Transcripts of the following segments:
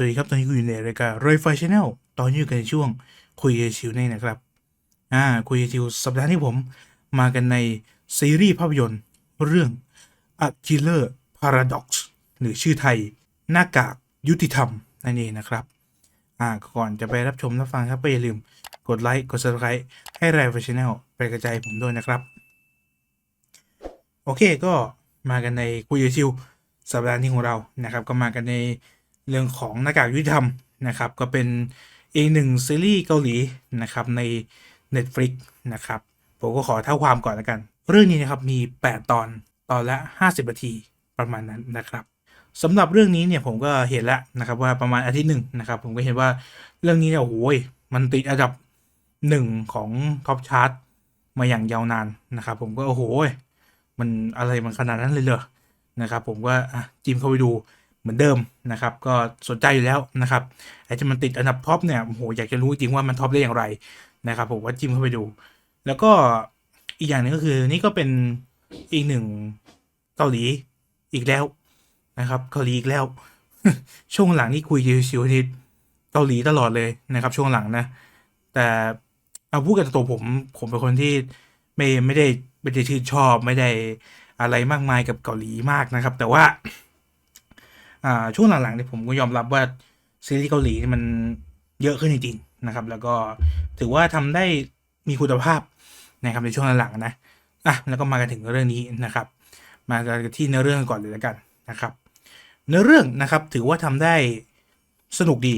วัสดีครับ ตอนนี้คุณอยู่ในรายการไรไฟชาแนลตอนนี้อยู่กันในช่วงคุยกับชิวนี่นะครับ อ่า คุยกับชิวสัปดาห์ที่ผมมากันในซีรีส์ภาพยนตร์เรื่อง A Killer Paradox หรือชื่อไทย หน้ากากยุติธรรม นั่นเองนะครับ อ่า ก่อนจะไปรับชมรับฟังครับก็อย่าลืมกดไลค์ กด subscribe ให้ไรไฟชาแนลไปกระจายผมด้วยนะครับ โอเคก็มากันในคุยกับชิวสัปดาห์นี้ของเรานะครับ ก็มากันใน เรื่องของหน้ากากยุติธรรมนะครับ ก็เป็นอีกหนึ่งซีรีส์เกาหลีนะครับใน Netflix นะครับผมก็ขอเท่าความก่อนแล้วกัน เรื่องนี้นะครับมี 8 ตอนตอนละ 50 นาทีประมาณนั้นนะครับสำหรับเรื่องนี้เนี่ยผมก็เห็นแล้วนะครับว่าประมาณอาทิตย์หนึ่งนะครับผมก็เห็นว่าเรื่องนี้เนี่ยโอ้โหยมันติดอันดับหนึ่งของท็อปชาร์ตมาอย่างยาวนานนะครับผมก็โอ้โหยมันอะไรมันขนาดนั้นเลยเหรอนะครับผมก็จิ้มเข้าไปดู เหมือนเดิมนะครับ ก็สนใจอยู่แล้วนะครับไอ้ที่มันติดอันดับท็อปเนี่ยโอ้โหอยากจะรู้จริงว่ามันท็อปได้อย่างไรนะครับผมว่าจิ้มเข้าไปดู แล้วก็อีกอย่างหนึงก็คือนี่ก็เป็นอีกหนึ่งเกาหลีอีกแล้วนะครับเกาหลีอีกแล้ว ช่วงหลังนี่คุยชิวๆที่เกาหลีตลอดเลยนะครับ ช่วงหลังนะ แต่เอาพูดกันตัวผม ผมเป็นคนที่ไม่ไม่ได้ไม่ได้ชื่นชอบไม่ได้อะไรมากมายกับเกาหลีมากนะครับ แต่ว่า อ่าช่วงหลังๆเนี่ยผมก็ยอมรับว่าซีรีส์เกาหลีมันเยอะขึ้นจริงๆนะครับ แล้วก็ถือว่าทำได้มีคุณภาพนะครับในช่วงหลังๆนะอะแล้วก็มากันถึงเรื่องนี้นะครับ มากันที่เนื้อเรื่องก่อนเลยแล้วกันนะครับ เนื้อเรื่องนะครับถือว่าทำได้สนุกดี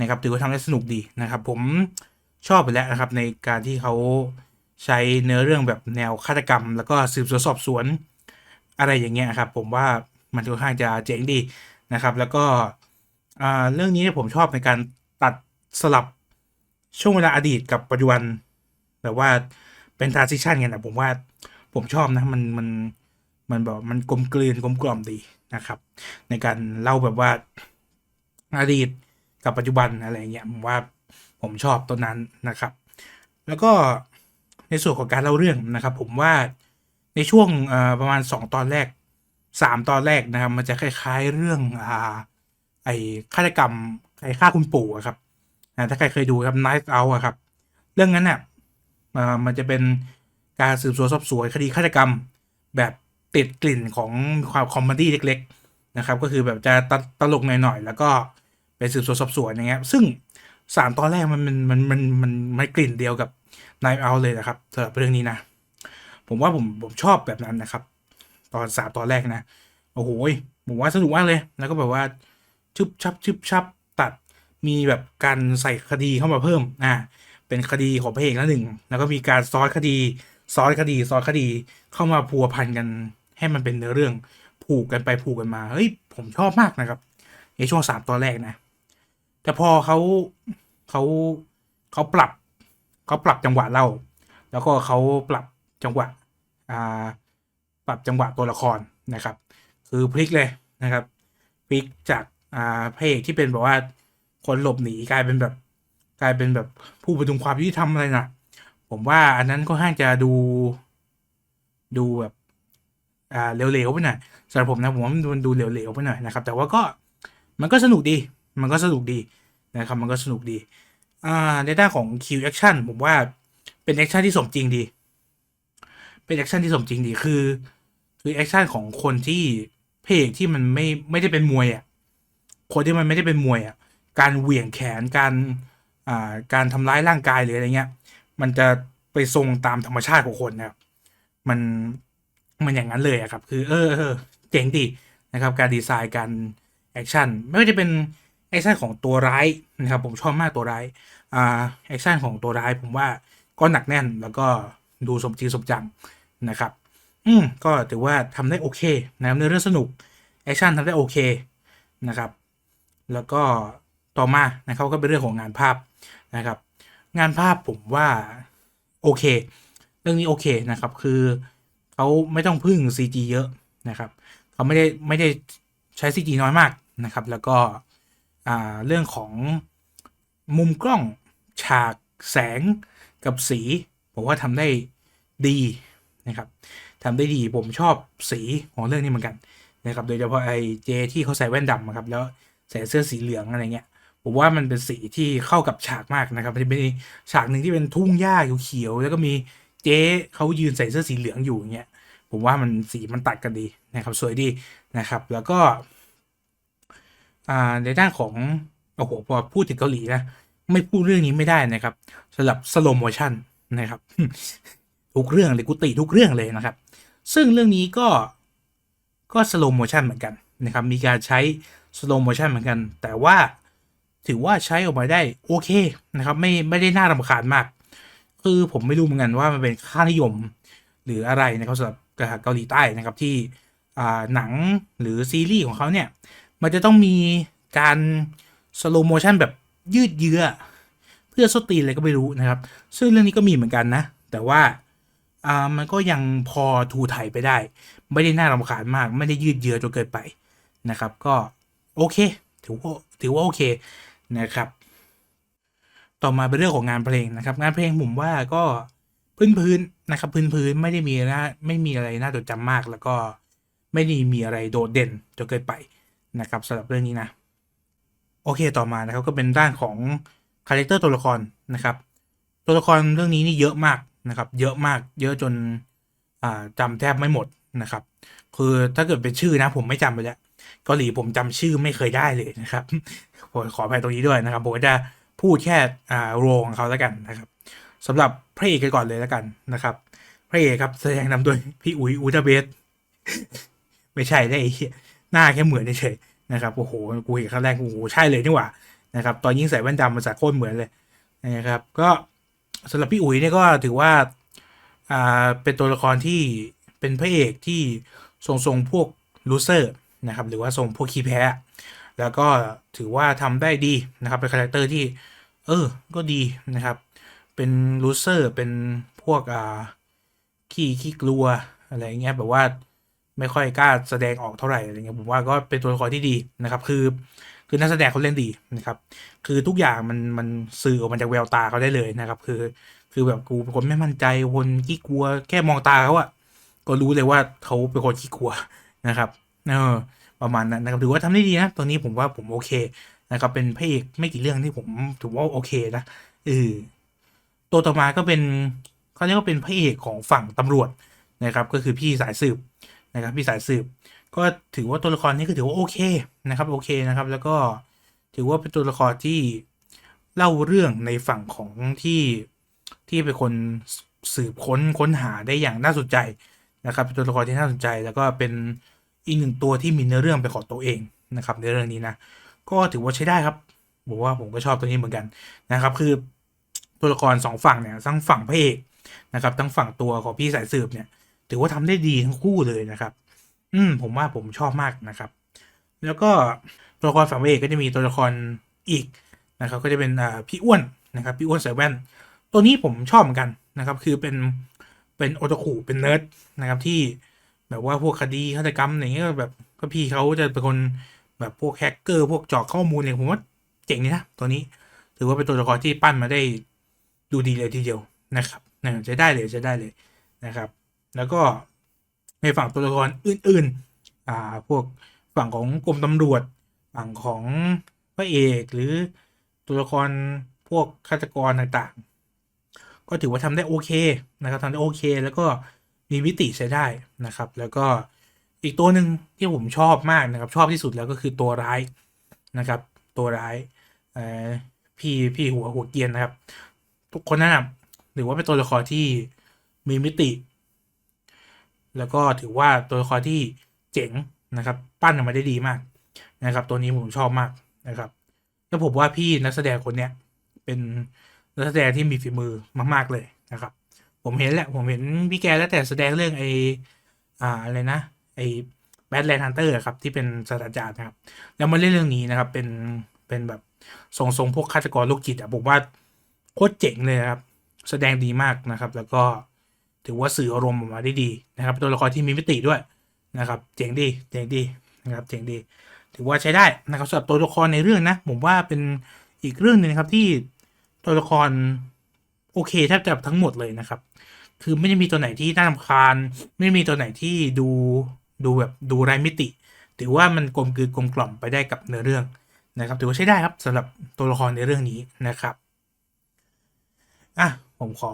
นะครับ ถือว่าทำได้สนุกดีนะครับ ผมชอบไปแล้วนะครับในการที่เขาใช้เนื้อเรื่องแบบแนวฆาตกรรม แล้วก็สืบสวนสอบสวน อะไรอย่างเงี้ยครับ ผมว่า มันค่อนข้างจะเจ๋งดีนะครับ แล้วก็เรื่องนี้ที่ผมชอบในการตัดสลับช่วงเวลาอดีตกับปัจจุบันแบบว่าเป็น transition กันนะผมว่าผมชอบนะมันมันมันแบบมันกลมกลืนกลมกล่อมดีนะครับ ในการเล่าแบบว่าอดีตกับปัจจุบันอะไรเงี้ยผมว่าผมชอบตัวนั้นนะครับ แล้วก็ในส่วนของการเล่าเรื่องนะครับ ผมว่าในช่วงประมาณ 2 ตอนแรก 3ตอนแรกนะครับ มันจะคล้ายๆเรื่องอ่าไอ้ฆาตกรรมใครฆ่าคุณปู่อะครับอ่าถ้าใครเคยดูครับ Knife Out อะครับ เรื่องนั้นเนี่ยอ่ามันจะเป็นการสืบสวนสอบสวนคดีฆาตกรรมแบบติดกลิ่นของความคอมเมดี้เล็ก ๆ นะครับ ก็คือแบบจะตตลกหน่อยๆ แล้วก็เป็นสืบสวนสอบสวนอย่างเงี้ย ซึ่งสามตอนแรกมันมันมันมันมันมันกลิ่นเดียวกับ Knife Out เลยนะครับสำหรับเรื่องนี้นะ ผมว่าผมผมชอบแบบนั้นนะครับ ตอนสามตอนแรกนะโอ้โหผมว่าสนุกมากเลย แล้วก็แบบว่าชึบชับชึบชับตัดมีแบบการใส่คดีเข้ามาเพิ่มอ่าเป็นคดีของพระเอกแล้วหนึ่งแล้วก็มีการซ้อนคดีซ้อนคดีซ้อนคดีเข้ามาพัวพันกันให้มันเป็นเนื้อเรื่องผูกกันไปผูกกันมาเฮ้ยผมชอบมากนะครับในช่วงสามตอนแรกนะ แต่พอเขาเขาเขาปรับเขาปรับจังหวะเล่า แล้วก็เขาปรับจังหวะอ่า ปรับจังหวะตัวละครนะครับ คือพลิกเลยนะครับพลิกจากอ่าพระเอกที่เป็นแบบว่าคนหลบหนีกลายเป็นแบบ กลายเป็นแบบผู้ประทุมความยุติธรรมอะไรนะผมว่าอันนั้นก็ห้างจะดูดูแบบอ่าเหลวๆไปหน่อยสำหรับผมนะผมว่ามันดูดูเหลวๆไปหน่อยนะครับ แต่ว่าก็มันก็สนุกดี มันก็สนุกดีนะครับ มันก็สนุกดีอ่าในด้านของ Q action ผมว่าเป็นแอคชั่นที่สมจริงดี เป็นแอคชั่นที่สมจริงดีคือ คือแอคชั่นของคนที่เพลงที่มันไม่ไม่ได้เป็นมวยอะคนที่มันไม่ได้เป็นมวยอะการเหวี่ยงแขนการอ่าการทำร้ายร่างกายหรืออะไรเงี้ย มันจะไปทรงตามธรรมชาติของคนนะครับมันมันอย่างนั้นเลยอะครับ คือเออเออเจ๋งดีนะครับ การดีไซน์การแอคชั่นไม่ว่าจะเป็นแอคชั่นของตัวร้ายนะครับผมชอบมากตัวร้ายอ่าแอคชั่นของตัวร้ายผมว่าก็หนักแน่นแล้วก็ดูสมจริงสมจัง นะครับ อืมก็ถือว่าทำได้โอเคนะครับในเรื่องสนุกแอคชั่นทำได้โอเคนะครับ แล้วก็ต่อมานะครับก็เป็นเรื่องของงานภาพนะครับ งานภาพผมว่าโอเค เรื่องนี้โอเคนะครับคือเขาไม่ต้องพึ่ง CG เยอะนะครับเขาไม่ได้ไม่ได้ใช้ CG น้อยมากนะครับ แล้วก็เรื่องของมุมกล้องฉากแสงกับสี ผมว่าทำได้ดี นะครับทำได้ดีผมชอบสีของเรื่องนี้เหมือนกันนะครับโดยเฉพาะไอ้เจที่เขาใส่แว่นดำอะครับแล้วใส่เสื้อสีเหลืองอะไรเงี้ยผมว่ามันเป็นสีที่เข้ากับฉากมากนะครับมันจะเป็นฉากหนึ่งที่เป็นทุ่งหญ้าเขียวๆแล้วก็มีเจ๊เขายืนใส่เสื้อสีเหลืองอยู่อย่างเงี้ยผมว่ามันสีมันตัดกันดีนะครับสวยดีนะครับ แล้วก็ในด้านของโอ้โหพอพูดถึงเกาหลีนะไม่พูดเรื่องนี้ไม่ได้นะครับสำหรับสโลโมชันนะครับ ทุกเรื่องเลยกุติทุกเรื่องเลยนะครับ ซึ่งเรื่องนี้ก็ก็สโลโมชันเหมือนกันนะครับ มีการใช้สโลโมชันเหมือนกัน แต่ว่าถือว่าใช้ออกมาได้โอเคนะครับ ไม่ไม่ได้น่ารำคาญมาก คือผมไม่รู้เหมือนกันว่ามันเป็นค่านิยมหรืออะไรนะครับสำหรับเกาหลีใต้นะครับที่หนังหรือซีรีส์ของเขาเนี่ย มันจะต้องมีการสโลโมชันแบบยืดเยื้อ เพื่อสตรีนอะไรก็ไม่รู้นะครับ ซึ่งเรื่องนี้ก็มีเหมือนกันนะ แต่ว่า อ่ามันก็ยังพอทูไทยไปได้ ไม่ได้น่ารำคาญมาก ไม่ได้ยืดเยื้อจนเกินไปนะครับ ก็โอเค ถือว่าถือว่าโอเคนะครับ ต่อมาเป็นเรื่องของงานเพลงนะครับ งานเพลงผมว่าก็พื้นพื้นนะครับพื้นพื้นไม่ได้มีนะไม่มีอะไรน่าจดจำมาก แล้วก็ไม่ได้มีอะไรโดดเด่นจนเกินไปนะครับสำหรับเรื่องนี้นะ โอเคต่อมานะครับก็เป็นด้านของคาแรคเตอร์ตัวละครนะครับ ตัวละครเรื่องนี้นี่เยอะมาก นะครับ เยอะมาก เยอะจนอ่าจำแทบไม่หมดนะครับ คือถ้าเกิดเป็นชื่อนะ ผมไม่จำไปแล้วเกาหลีผมจำชื่อไม่เคยได้เลยนะครับผมขออภัยตรงนี้ด้วยนะครับผมจะพูดแค่อ่าโรงของเขาแล้วกันนะครับสำหรับพระเอกกันก่อนเลยแล้วกันนะครับ พระเอกครับแสดงนำโดยพี่อุ๋ยอุตเบสไม่ใช่ได้หน้าแค่เหมือนเฉยนะครับโอ้โหกูเห็นครั้งแรกโอ้โหใช่เลยนี่หว่านะครับ ตอนยิ่งใส่แว่นดำมาจากโคตรเหมือนเลยนะครับ ก็ สำหรับพี่อุ๋ยเนี่ยก็ถือว่าอ่าเป็นตัวละครที่เป็นพระเอกที่ทรงทรงพวกลูเซอร์นะครับหรือว่าทรงพวกขี้แพ้ แล้วก็ถือว่าทำได้ดีนะครับเป็นคาแรคเตอร์ที่ เออ ก็ดีนะครับ เป็นลูเซอร์เป็นพวกอ่าขี้ขี้กลัวอะไรเงี้ยแบบว่าไม่ค่อยกล้าแสดงออกเท่าไหร่อะไรเงี้ยผมว่าก็เป็นตัวละครที่ดีนะครับ คือ คือนักแสดงเขาเล่นดีนะครับ คือทุกอย่างมันมันสื่อออกมาจากแววตาเขาได้เลยนะครับ คือ คือแบบกูเป็นคนไม่มั่นใจคนขี้กลัว แค่มองตาเขาอะก็รู้เลยว่าเขาเป็นคนขี้กลัวนะครับเออประมาณนั้นนะครับถือว่าทำได้ดีนะตัวนี้ผมว่าผมโอเคนะครับเป็นพระเอกไม่กี่เรื่องที่ผมถือว่าโอเคนะเออตัวต่อมาก็เป็นเขาเรียกว่าเป็นพระเอกของฝั่งตำรวจนะครับ ก็คือพี่สายสืบนะครับ พี่สายสืบ ก็ถือว่าตัวละครนี้ก็ถือว่าโอเคนะครับโอเคนะครับ แล้วก็ถือว่าเป็นตัวละครที่เล่าเรื่องในฝั่งของที่ที่เป็นคนสืบค้นค้นหาได้อย่างน่าสนใจนะครับ เป็นตัวละครที่น่าสนใจ แล้วก็เป็นอีกหนึ่งตัวที่มีเนื้อเรื่องเป็นของตัวเองนะครับ ในเรื่องนี้นะก็ถือว่าใช้ได้ครับผมว่าผมก็ชอบตัวนี้เหมือนกันนะครับ คือตัวละครสองฝั่งเนี่ยทั้งฝั่งพระเอกนะครับทั้งฝั่งตัวของพี่สายสืบเนี่ย ถือว่าทำได้ดีทั้งคู่เลยนะครับ อืม ผมว่าผมชอบมากนะครับ แล้วก็ตัวละครฝั่งเอกก็จะมีตัวละครอีกนะครับ ก็จะเป็นอ่าพี่อ้วนนะครับ พี่อ้วนใส่แว่น ตัวนี้ผมชอบเหมือนกันนะครับ คือเป็นเป็นโอตาคุเป็นเนิร์ดนะครับที่แบบว่าพวกคดีฆาตกรรมอย่างเงี้ยแบบก็พี่เขาจะเป็นคนแบบพวกแฮกเกอร์พวกเจาะข้อมูลเนี่ยผมว่าเจ๋งนี่นะตัวนี้ถือว่าเป็นตัวละครที่ปั้นมาได้ดูดีเลยทีเดียวนะครับนะใช้ได้เลยใช้ได้เลยนะครับ แล้วก็ ในฝั่งตัวละครอื่นๆอ่าพวกฝั่งของกรมตำรวจ ฝั่งของพระเอกหรือตัวละครพวกฆาตกรต่างๆ ก็ถือว่าทำได้โอเคนะครับทำได้โอเค แล้วก็มีมิติใช้ได้นะครับ แล้วก็อีกตัวหนึ่งที่ผมชอบมากนะครับ ชอบที่สุดแล้วก็คือตัวร้ายนะครับ ตัวร้ายพี่พี่หัวหัวเกียนนะครับ ทุกคนนั้นถือว่าเป็นตัวละครที่มีมิติ แล้วก็ถือว่าตัวละครที่เจ๋งนะครับ ปั้นออกมาได้ดีมากนะครับ ตัวนี้ผมชอบมากนะครับแล้วผมว่าพี่นักแสดงคนเนี้ยเป็นนักแสดงที่มีฝีมือมาก ๆ เลยนะครับ ผมเห็นแหละ ผมเห็นพี่แกแล้วแต่แสดงเรื่องไออ่าอะไรนะไอแบทแลนด์ฮันเตอร์ครับที่เป็นศาสตราจารย์นะครับ แล้วมาเล่นเรื่องนี้นะครับ เป็นเป็นแบบทรงทรงพวกฆาตกรโรคจิตอะผมว่าโคตรเจ๋งเลยครับ แสดงดีมากนะครับ แล้วก็ ถือว่าสื่ออารมณ์ออกมาได้ดีนะครับตัวละครที่มีมิติด้วยนะครับเจ๋งดีเจ๋งดีนะครับเจ๋งดี ถือว่าใช้ได้นะครับสำหรับตัวละครในเรื่องนะ ผมว่าเป็นอีกเรื่องหนึ่งนะครับที่ตัวละครโอเคแทบจะทั้งหมดเลยนะครับ คือไม่ได้มีตัวไหนที่น่ารำคาญ ไม่มีตัวไหนที่ดูดูแบบดูไร้มิติ ถือว่ามันกลมกลืนกลมกล่อมไปได้กับเนื้อเรื่องนะครับ ถือว่าใช้ได้ครับสำหรับตัวละครในเรื่องนี้นะครับอะผมขอ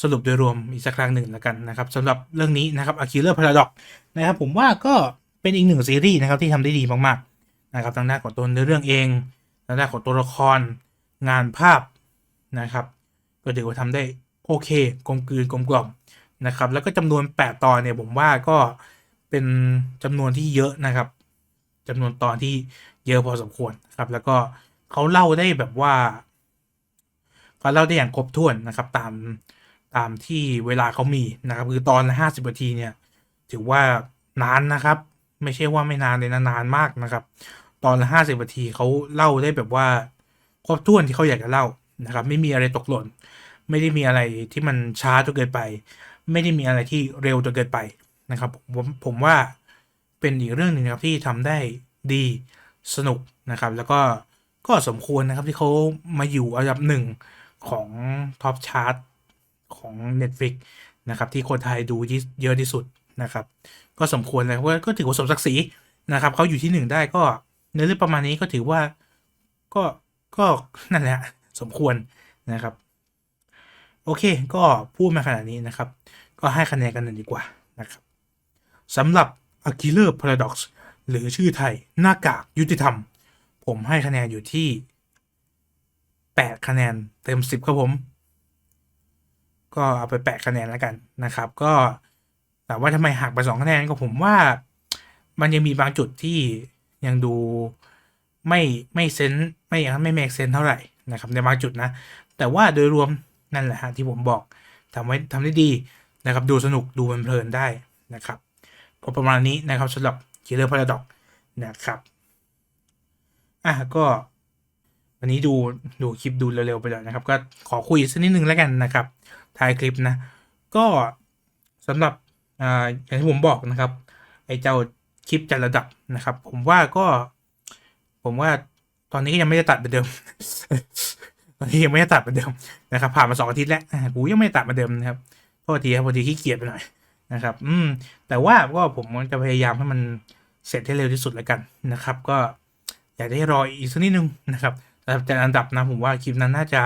สรุปโดยรวมอีกสักครั้งหนึ่งแล้วกันนะครับสำหรับเรื่องนี้นะครับ A Killer Paradox นะครับผมว่าก็เป็นอีกหนึ่งซีรีส์นะครับที่ทำได้ดีมากๆนะครับทางด้านของตัวเนื้อเรื่องเองทางด้านของตัวละครงานภาพนะครับ ก็ถือว่าทำได้โอเคกลมกลืนกลมกล่อมนะครับแล้วก็จำนวน 8 ตอนเนี่ยผมว่าก็เป็นจำนวนที่เยอะนะครับจำนวนตอนที่เยอะพอสมควรครับแล้วก็เขาเล่าได้แบบว่าเขาเล่าได้อย่างครบถ้วนนะครับตาม ตามที่เวลาเขามีนะครับ คือตอนละห้าสิบนาทีเนี่ย ถือว่านานนะครับ ไม่ใช่ว่าไม่นานเลยนะนานมากนะครับ ตอนละห้าสิบนาทีเขาเล่าได้แบบว่าครบถ้วนที่เขาอยากจะเล่านะครับ ไม่มีอะไรตกหล่น ไม่ได้มีอะไรที่มันช้าจนเกินไป ไม่ได้มีอะไรที่เร็วจนเกินไปนะครับผมผมว่าเป็นอีกเรื่องหนึ่งนะครับที่ทำได้ดีสนุกนะครับ แล้วก็ก็สมควรนะครับที่เขามาอยู่อันดับหนึ่งของท็อปชาร์ต ของ Netflix นะครับที่คนไทยดูเยอะที่สุดนะครับ ก็สมควรเลยว่าก็ถือว่าสมศักดิ์ศรีนะครับเขาอยู่ที่หนึ่งได้ก็ในเรื่องประมาณนี้ก็ถือว่าก็ก็นั่นแหละสมควรนะครับ โอเค ก็พูดมาขนาดนี้นะครับ ก็ให้คะแนนกันหน่อยดีกว่านะครับสำหรับ A k i l e r Paradox หรือชื่อไทยหน้ากากยุติธรรม ผมให้คะแนนอยู่ที่ 8 คะแนนเต็ม 10 ครับผม ก็เอาไป8คะแนนแล้วกันนะครับ ก็แต่ว่าทำไมหักไป2คะแนนก็ผมว่า มันยังมีบางจุดที่ยังดูไม่ไม่เซนไม่ยังไม่เมกเซนเท่าไหร่นะครับในบางจุดนะ แต่ว่าโดยรวมนั่นแหละฮะที่ผมบอกทำไว้ทำได้ดีนะครับ ดูสนุกดูเพลินๆได้นะครับก็ประมาณนี้นะครับสำหรับ Killer Paradox นะครับอะก็วันนี้ดูดูคลิปดูเร็วๆไปเลยนะครับ ก็ขอคุยสักนิดนึงแล้วกันนะครับ ท้ายคลิปนะ ก็สำหรับอ่าอย่างที่ผมบอกนะครับ ไอ้เจ้าคลิปจัดระดับนะครับ ผมว่าก็ ผมว่าตอนนี้ก็ยังไม่ได้ตัดเหมือนเดิม ตอนนี้ยังไม่ได้ตัดเหมือนเดิมนะครับ ผ่านมาสองอาทิตย์แล้วกูยังไม่ได้ตัดเหมือนเดิมนะครับโทษทีครับพอดีขี้เกียจไปหน่อยนะครับ อืม แต่ว่าก็ผมจะพยายามให้มันเสร็จให้เร็วที่สุดแล้วกันนะครับ ก็อยากให้รออีกสักนิดนึงนะครับแต่แต่อันดับนะผมว่าคลิปนั้นน่าจะ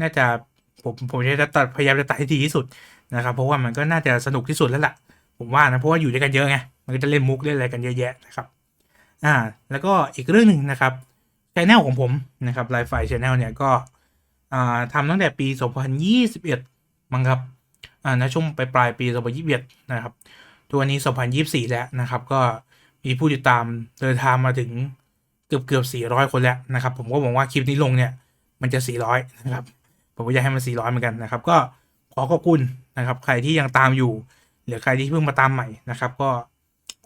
น่าจะ ผมผมจะตัดพยายามจะตัดให้ดีที่สุดนะครับเพราะว่ามันก็น่าจะสนุกที่สุดแล้วล่ะ ผมว่านะเพราะว่าอยู่ด้วยกันเยอะไงมันก็จะเล่นมุกเล่นอะไรกันเยอะแยะนะครับอ่าแล้วก็อีกเรื่องหนึ่งนะครับชแนลของผมนะครับไลฟ์ไฟชแนลเนี่ยก็อ่าทำตั้งแต่ปี 2021มั้งครับอ่าในช่วงปลายปลายปี 2021 นะครับตัวนี้ 2024 แล้วนะครับ ก็มีผู้ติดตามเดินทางมาถึงเกือบเกือบ400 คนแล้วนะครับ ผมก็หวังว่าคลิปนี้ลงเนี่ย มันจะ 400 นะครับ ผมก็อยากให้มัน 400 เหมือนกันนะครับ ก็ขอขอบคุณนะครับ ใครที่ยังตามอยู่ หรือใครที่เพิ่งมาตามใหม่นะครับ ก็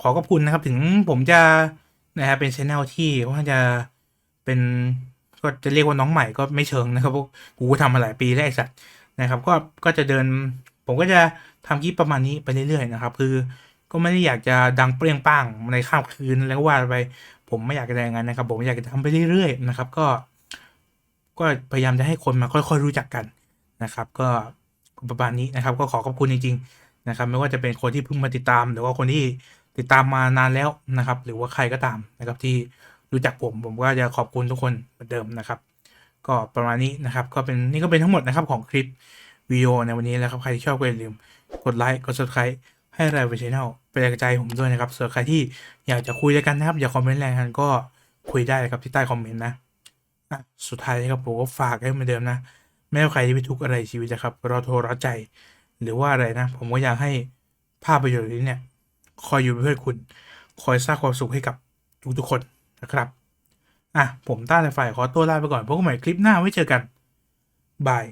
ขอขอบคุณนะครับ ถึงผมจะนะครับเป็นชแนลที่ว่าจะเป็นก็จะเรียกว่าน้องใหม่ก็ไม่เชิงนะครับพราะกูทำมาหลายปีแล้วไอ้สัตว์นะครับ ก็ก็จะเดิน ผมก็จะทำคลิปประมาณนี้ไปเรื่อยๆนะครับ คือก็ไม่ได้อยากจะดังเปรี้ยงป้างในข้ามคืนแล้วว่าไป ผมไม่อยากจะอย่างนั้นนะครับ ผมอยากจะทำไปเรื่อยๆนะครับ ก็ ก็พยายามจะให้คนมาค่อย ๆ รู้จักกันนะครับ ก็ประมาณนี้นะครับ ก็ขอขอบคุณจริงๆนะครับ ไม่ว่าจะเป็นคนที่เพิ่งมาติดตาม หรือว่าคนที่ติดตามมานานแล้วนะครับ หรือว่าใครก็ตามนะครับที่รู้จักผมผมก็จะขอบคุณทุกคนเหมือนเดิมนะครับ ก็ประมาณนี้นะครับ ก็เป็นนี่ก็เป็นทั้งหมดนะครับของคลิปวิดีโอในวันนี้แล้วครับ ใครที่ชอบก็อย่าลืมกดไลค์กด subscribe ให้รายวิชแนลเป็นกำลังใจให้ผมด้วยนะครับส่วนใครที่อยากจะคุยด้วยกันนะครับ อยากคอมเมนต์แรงกันก็คุยได้เลยครับที่ใต้คอมเมนต์นะ อะสุดท้ายนะครับผมก็ฝากให้เหมือนเดิมนะไม่ว่าใครที่ไปทุกข์อะไรชีวิตนะครับรอโทรรอใจ หรือว่าอะไรนะ ผมก็อยากให้ภาพประโยชน์นี้เนี่ย คอยอยู่เป็นเพื่อนคุณ คอยสร้างความสุขให้กับทุกๆคนนะครับอะผมต้าในฝ่ายขอตัวลาไปก่อนพบกันใหม่คลิปหน้าไว้เจอกันบาย